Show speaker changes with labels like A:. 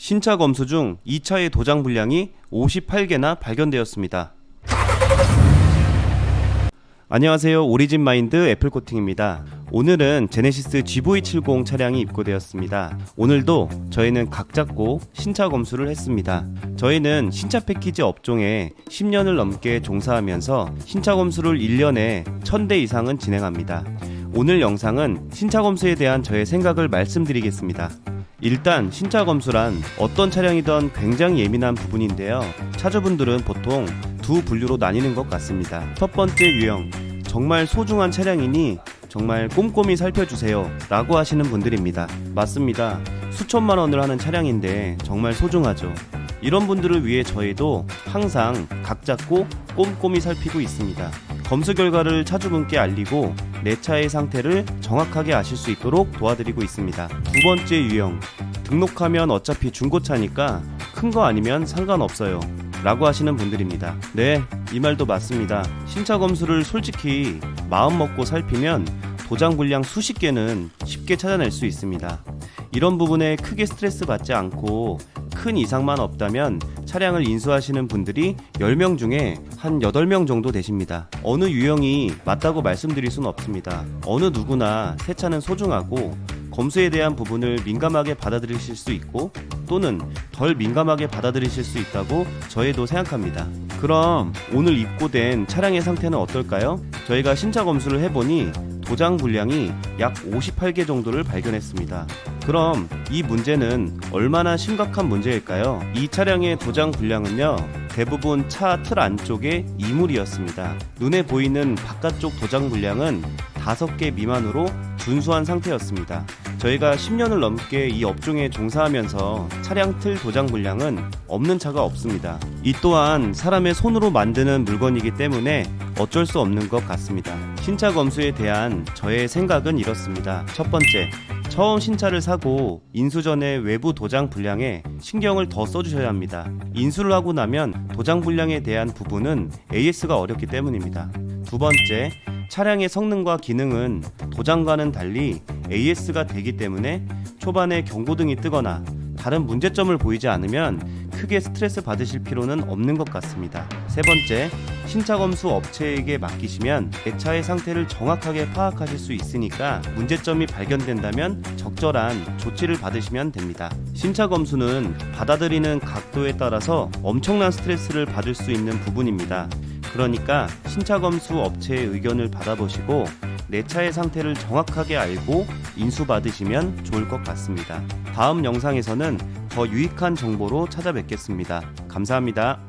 A: 신차 검수 중 2차의 도장 분량이 58개나 발견되었습니다. 안녕하세요. 오리진 마인드 애플 코팅입니다. 오늘은 제네시스 GV70 차량이 입고되었습니다. 오늘도 저희는 각 잡고 신차 검수를 했습니다. 저희는 신차 패키지 업종에 10년을 넘게 종사하면서 신차 검수를 1년에 1000대 이상은 진행합니다. 오늘 영상은 신차 검수에 대한 저의 생각을 말씀드리겠습니다. 일단 신차 검수란 어떤 차량이든 굉장히 예민한 부분인데요. 차주분들은 보통 두 분류로 나뉘는 것 같습니다. 첫 번째 유형, 정말 소중한 차량이니 정말 꼼꼼히 살펴주세요 라고 하시는 분들입니다. 맞습니다. 수천만 원을 하는 차량인데 정말 소중하죠. 이런 분들을 위해 저희도 항상 각 잡고 꼼꼼히 살피고 있습니다. 검수 결과를 차주분께 알리고 내 차의 상태를 정확하게 아실 수 있도록 도와드리고 있습니다. 두 번째 유형, 등록하면 어차피 중고차니까 큰 거 아니면 상관없어요. 라고 하시는 분들입니다. 네, 이 말도 맞습니다. 신차 검수를 솔직히 마음 먹고 살피면 도장 분량 수십 개는 쉽게 찾아낼 수 있습니다. 이런 부분에 크게 스트레스 받지 않고 큰 이상만 없다면 차량을 인수하시는 분들이 10명 중에 한 8명 정도 되십니다. 어느 유형이 맞다고 말씀드릴 수는 없습니다. 어느 누구나 새 차는 소중하고 검수에 대한 부분을 민감하게 받아들이실 수 있고 또는 덜 민감하게 받아들이실 수 있다고 저희도 생각합니다. 그럼 오늘 입고된 차량의 상태는 어떨까요? 저희가 신차 검수를 해보니 도장 분량이 약 58개 정도를 발견했습니다. 그럼 이 문제는 얼마나 심각한 문제일까요? 이 차량의 도장 분량은요, 대부분 차 틀 안쪽에 이물이었습니다. 눈에 보이는 바깥쪽 도장 분량은 5개 미만으로 준수한 상태였습니다. 저희가 10년을 넘게 이 업종에 종사하면서 차량 틀 도장 분량은 없는 차가 없습니다. 이 또한 사람의 손으로 만드는 물건이기 때문에 어쩔 수 없는 것 같습니다. 신차 검수에 대한 저의 생각은 이렇습니다. 첫 번째, 처음 신차를 사고 인수 전에 외부 도장 분량에 신경을 더 써주셔야 합니다. 인수를 하고 나면 도장 분량에 대한 부분은 AS가 어렵기 때문입니다. 두 번째, 차량의 성능과 기능은 도장과는 달리 AS가 되기 때문에 초반에 경고등이 뜨거나 다른 문제점을 보이지 않으면 크게 스트레스 받으실 필요는 없는 것 같습니다. 세 번째, 신차 검수 업체에게 맡기시면 내 차의 상태를 정확하게 파악하실 수 있으니까 문제점이 발견된다면 적절한 조치를 받으시면 됩니다. 신차 검수는 받아들이는 각도에 따라서 엄청난 스트레스를 받을 수 있는 부분입니다. 그러니까 신차 검수 업체의 의견을 받아보시고 내 차의 상태를 정확하게 알고 인수받으시면 좋을 것 같습니다. 다음 영상에서는 더 유익한 정보로 찾아뵙겠습니다. 감사합니다.